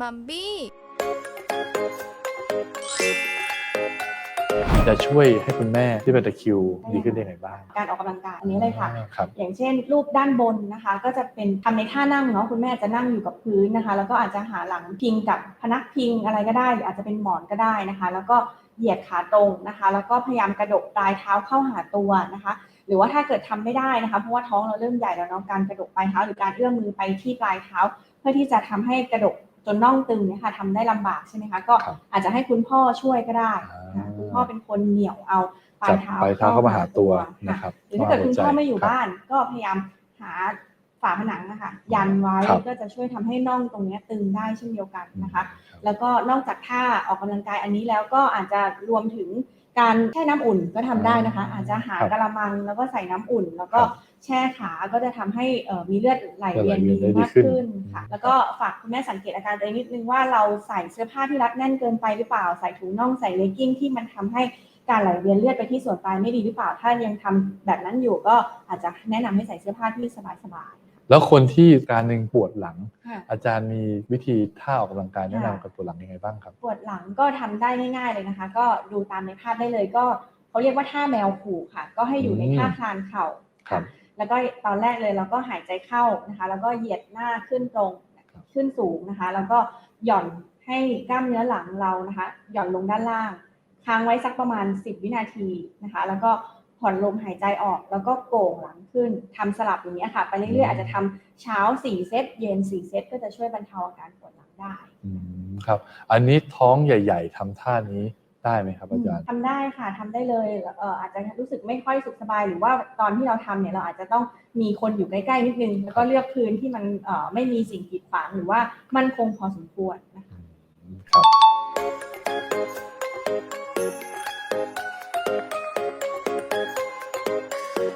มัมบี้ จะช่วยให้คุณแม่ที่เป็นตะคริวดีขึ้นได้ยังไงบ้างการออกกำลังกายอันนี้เลยค่ะ อ่าครับ อย่างเช่น รูปด้านบนนะคะ ก็จะเป็นทำในท่านั่งเนาะคุณแม่จะนั่งอยู่กับพื้นนะคะ แล้วก็อาจจะหาหลังพิงกับพนักพิงอะไรก็ได้หรืออาจจะเป็นหมอนก็ได้นะคะ แล้วก็เหยียดขาตรงนะคะ แล้วก็พยายามกระดกปลายเท้าเข้าหาตัวนะคะ หรือว่าถ้าเกิดทำไม่ได้นะคะเพราะว่าท้องเราเริ่มใหญ่แล้วเนาะการกระดกปลายเท้าหรือการเอื้อมมือไปที่ปลายเท้า เพื่อที่จะทำให้กระดก จนน่องตึงเนี่ยค่ะทำได้ลำบากใช่ไหมคะก็ครับอาจจะให้คุณพ่อช่วยก็ได้อ่าค่ะคุณพ่อเป็นคนเหนี่ยวเอาปลาจัยบเท้าปลายเท้าเข้ามาหาตัวค่ะนะครับหรือถ้าเกิดคุณพ่อไม่อยู่ครับบ้านก็พยายามหา ฝาผนังนะคะยันไว้ครับก็จะช่วยทำให้น่องตรงเนี้ยตึงได้เช่นเดียวกันนะคะครับแล้วก็นอกจากท่าออกกำลังกายอันนี้แล้วก็อาจจะรวมถึงการแช่น้ำอุ่นก็ทำได้นะคะ อาจจะหากระมังแล้วก็ใส่น้ำอุ่น แล้วก็ครับแช่ขาก็จะทำให้เอ่อมีเลือดไหลเวียนไหลเวียนได้ดีดีมากขึ้นขึ้นค่ะอืมแล้วก็ฝากคุณแม่สังเกตอาการตัวเองนิดนึงว่าเราใส่เสื้อผ้าที่รัดแน่นเกินไปหรือเปล่าใส่ถุงน่องใส่เลกกิ้งที่มันทำให้การไหลเวียนเลือดไปที่ส่วนปลายไม่ดีหรือเปล่า ถ้ายังทำแบบนั้นอยู่ก็อาจจะแนะนำให้ใส่เสื้อผ้าที่สบายๆ แล้วคนที่การหนึ่งปวดหลัง ค่ะ อาจารย์มีวิธีท่าออกกำลังกายแนะนำค่ะกับปวดหลังยังไงบ้างครับ ปวดหลังก็ทำได้ง่าย ๆเลยนะคะ ก็ดูตามในภาพได้เลยก็เขาเรียกว่าท่าแมวขู่ค่ะ ก็ให้อยู่ในอืมท่าคลานเข่าครับแล้วก็ตอนแรกเลยเราก็หายใจเข้านะคะ แล้วก็เหยียดหน้าขึ้นตรงขึ้นสูงนะคะ แล้วก็หย่อนให้กล้ามเนื้อหลังเรานะคะ หย่อนลงด้านล่างค้างไว้สักประมาณ 10 วินาทีนะคะ แล้วก็ ผ่อนลมหายใจออกแล้วก็โก่งหลังขึ้นทำสลับอย่างนี้ยค่ะ ไปเรื่อยๆอาจจะทำเช้า4เซต เย็น4เซต ก็จะช่วยบรรเทาอาการปวดหลังได้อืมครับ อันนี้ท้องใหญ่ ๆทำท่านี้ได้ไหมครับอาจารย์ทำได้ค่ะทำได้เลยเอ่ออาจจะรู้สึกไม่ค่อยสุขสบาย หรือว่าตอนที่เราทำเนี่ยเราอาจจะต้องมีคนอยู่ใกล้ๆนิดนึง แล้วก็เลือกพื้นที่มันเอ่อไม่มีสิ่งกีดขวางหรือว่ามั่นคงพอสมควรนะคะอืมครับ